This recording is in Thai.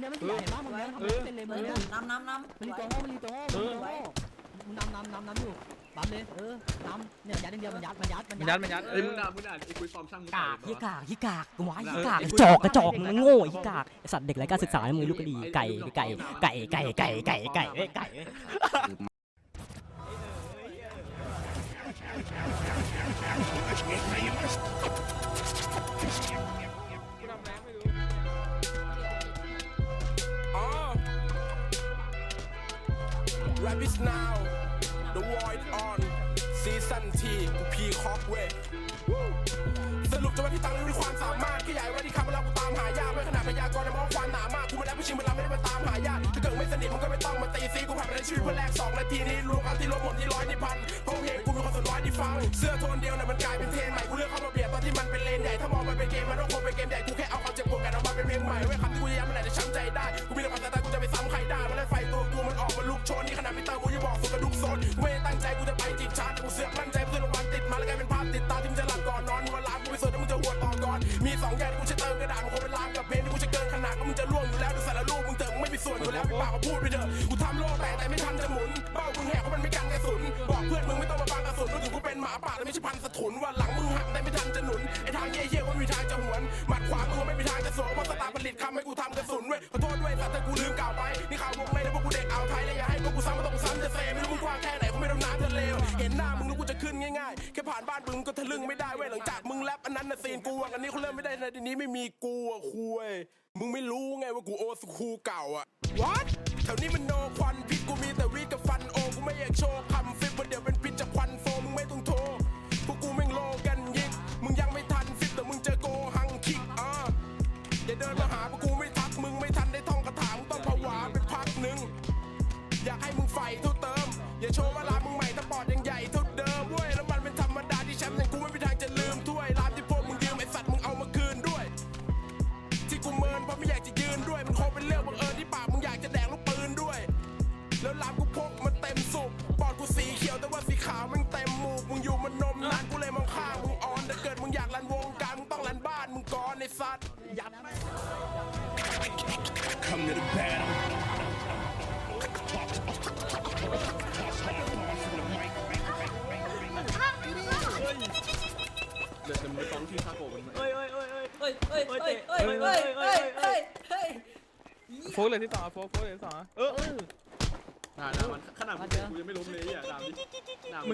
เนี้ยมันเสียเห็นป่ะมุมเนี้ยทำอะไรเป็นเลยมุมเนี้ยน้ำน้ำน้ำมันรีตัวโง่มันรีตัวโง่มันรีตัวโง่มึงน้ำน้ำนำนำอยู่ปั๊มเลยเออนำเนี่ยยัดอย่าเดียวมันยัดมันยัดมันมันยัยัดมันยัดเอ้ยมึงด่ามึงด่าไอ้คุยฟอร์มช่างกากยี่กากยี่กากกูว่ายี่เออกากจอกกระจอกมึงโง่ยี่กากไอสัตว์เด็กไร้การศึกษามึงลูกกระดีไก่ไก่ไก่ไก่ไก่ไก่ไก่ไก่ไก่ Rap is now The void on Season T กูพีคอกเว้ยสรุปจะว่าที่ตังค์หรือความสามารถแค่ใหญ่ว่าที่คำเวลากูตามหายากไม่ขนาดพยากรณ์ในมองความหนามากกูมาแล้วผู้ชิงเวลาไม่ได้มาตามหายากถ้าเกิดไม่สนิทมึงก็ไม่ต้องมาตีซีกูผ่านไปในชีวิตเพื่อแลกสองนาทีนี้รวมกันที่ลบหมดที่ร้อยที่พันเพราะเพลงกูมีคนส่วนน้อยที่ฟัง เสื้อโทนเดียวน่ะมันกลายเป็นเทรนใหม่กูเลือกเข้ามาเปรียบตอนที่มันเป็นเลน โซนกูไม่ได้ตั้งใจกูจะไปจีบชาร์จแต่กูเสือกมั่นใจเพื่อนรางวัลติดมาแล้วกลายเป็นภาพติดตาที่มึงจะหลับก่อนนอนมึงมาล้างกูไปสวดแล้วมึงจะหัวต่อก่อนมีสองอย่างที่กูจะเติมกระดาษมันคงเป็นล้างกับเพลงที่กูจะเกินขนาดก็มึงจะล่วงอยู่แล้วดูสารลูกมึงเติมไม่มีส่วนอยู่แล้วมีปากก็พูดไปเถอะกูทำโลกแตกแต่ไม่ทันจะหมุนเบ้ามึงแหกเพราะมันไม่กันกระสุนบอกเพื่อนมึงไม่ต้องมาฟังกระสุนรู้ถึงกูเป็นหมาป่าแต่ไม่ใช่พันสถุนว่าหลังมึงหักแต่ไม่ทันจะหนุนไอ้ทางเยี่ยๆก็ไม่มีทางจะหวนหมัดขวามึงไม่มีทางจะสวนเพราะสตาร์ผลิตคำให้กูทำกระสุนเว้ยขอโทษด้วยสัตว์ถ้ากูลืมกล่าวไป จะขึ้นง่ายๆ แค่ผ่านบ้านมึงก็ทะลึ่งไม่ได้เว้ยหลังจากมึงแรปอันนั้นน่ะซีนกูอันนี้เขาเริ่มไม่ได้ในทีนี้ไม่มีกูอะคุยมึงไม่รู้ไงว่ากูโอสคูเก่าอะ what แถวนี้มันโนควันพิษกูมีแต่วีดกับฟันโอกูไม่อยากโชว์คำฟิปวันเดียวเป็นพิษจากควันโฟมึงไม่ต้องโทรพวกกูแม่งโลกันยิกมึงยังไม่ทันฟิปแต่มึงเจอโกหังคิกอ่าอย่าเดินมาหาพวกกูไม่ทักมึงไม่ทันได้ท่องคาถามึงต้องผวาไปพักหนึ่งอยากให้มึงไฟเท่าเติม อย่าโชว์ว่าร้านมึงันวงการมึงต้องลันบ้านมึงก่อนในสัตว์ยัดไม่เฮ้ยเฮ้ยเฮ้ยเฮ้ยเ battle. Phố lên tiếp tỏ, phố phố lên tiếp ยที่าด่ามันขนาดมันเตะกูยังไม่ล้มเลยอะหนามึง